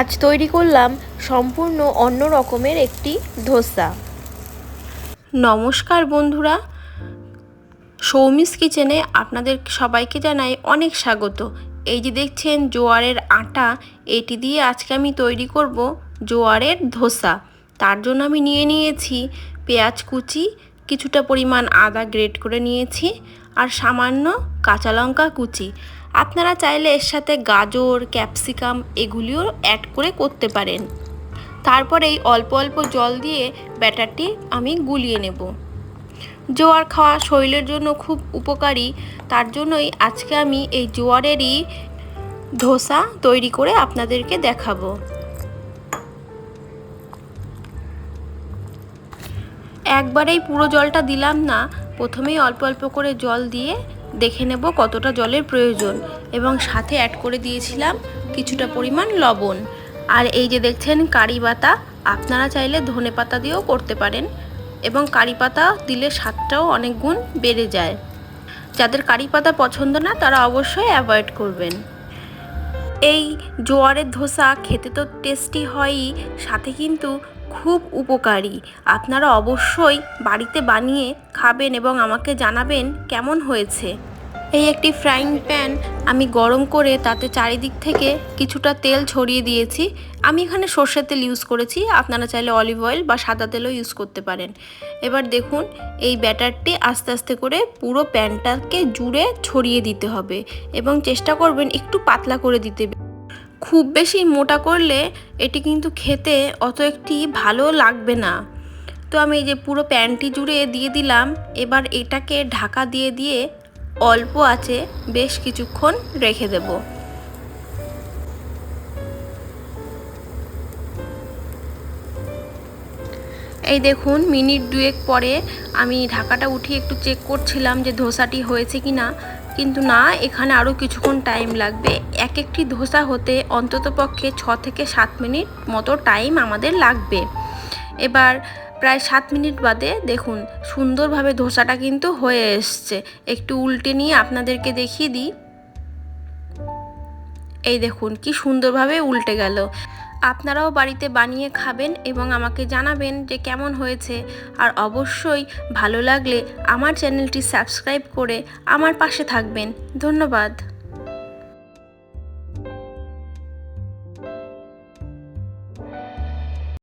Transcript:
আজ তৈরি করলাম সম্পূর্ণ অন্য রকমের একটি ধোসা। নমস্কার বন্ধুরা, সৌমিস কিচেনে আপনাদের সবাইকে জানাই অনেক স্বাগত। এই যে দেখছেন জোয়ারের আটা, এটি দিয়ে আজকে আমি তৈরি করব জোয়ারের ধোসা। তার জন্য আমি নিয়ে নিয়েছি পেঁয়াজ কুচি, কিছুটা পরিমাণ আদা গ্রেট করে নিয়েছি আর সামান্য কাঁচা লঙ্কা কুচি। আপনারা চাইলে এর সাথে গাজর, ক্যাপসিকাম এগুলিও অ্যাড করে করতে পারেন। তারপরেই অল্প অল্প জল দিয়ে ব্যাটারটি আমি গুলিয়ে নেব। জোয়ার খাওয়া শরীরের জন্য খুব উপকারী। তার জন্যই আজকে আমি এই জোয়ারেরই ধোসা তৈরি করে আপনাদেরকে দেখাবো। একবারেই পুরো জলটা দিলাম না। প্রথমেই অল্প অল্প করে জল দিয়ে দেখে নেব কতটা জলের প্রয়োজন এবং সাথে অ্যাড করে দিয়েছিলাম কিছুটা পরিমাণ লবণ। আর এই যে দেখছেন কারি পাতা, আপনারা চাইলে ধনে পাতা দিয়েও করতে পারেন এবং কারি পাতা দিলে স্বাদটাও অনেক গুণ বেড়ে যায়। যাদের কারি পাতা পছন্দ না, তারা অবশ্যই অ্যাভয়েড করবেন। এই জোয়ারের ধোসা খেতে তো টেস্টি হয়ই, সাথে কিন্তু খুব উপকারী। আপনারা অবশ্যই বাড়িতে বানিয়ে খাবেন এবং আমাকে জানাবেন কেমন হয়েছে। এই একটি ফ্রাইং প্যান আমি গরম করে তাতে চারিদিক থেকে কিছুটা তেল ছড়িয়ে দিয়েছি। আমি এখানে সর্ষের তেল ইউজ করেছি। আপনারা চাইলে অলিভ অয়েল বা সাদা তেলও ইউজ করতে পারেন। এবার দেখুন, এই ব্যাটারটি আস্তে আস্তে করে পুরো প্যানটাকে জুড়ে ছড়িয়ে দিতে হবে এবং চেষ্টা করবেন একটু পাতলা করে দিতে। খুব বেশি মোটা করলে এটি কিন্তু খেতে অত একটি ভালো লাগবে না। তো আমি এই যে পুরো প্যানটি জুড়ে দিয়ে দিলাম। এবার এটাকে ঢাকা দিয়ে দিয়ে অল্প আছে বেশ কিছুক্ষণ রেখে দেব। এই দেখুন, মিনিট দুয়েক পরে আমি ঢাকাটা উঠিয়ে একটু চেক করছিলাম যে ধোসাটি হয়েছে কি না কিন্তু না, এখানে আরও কিছুক্ষণ টাইম লাগবে। এক একটি ধোসা হতে অন্তত পক্ষে ছ থেকে সাত মিনিট মতো টাইম আমাদের লাগবে। এবার প্রায় সাত মিনিট বাদে দেখুন, সুন্দরভাবে ধোসাটা কিন্তু হয়ে এসছে। একটু উল্টে নিয়ে আপনাদেরকে দেখিয়ে দিই। এই দেখুন, কি সুন্দরভাবে উল্টে গেল। আপনারাও বাড়িতে বানিয়ে খাবেন এবং আমাকে জানাবেন যে কেমন হয়েছে। আর অবশ্যই ভালো লাগলে আমার চ্যানেলটি সাবস্ক্রাইব করে আমার পাশে থাকবেন। ধন্যবাদ।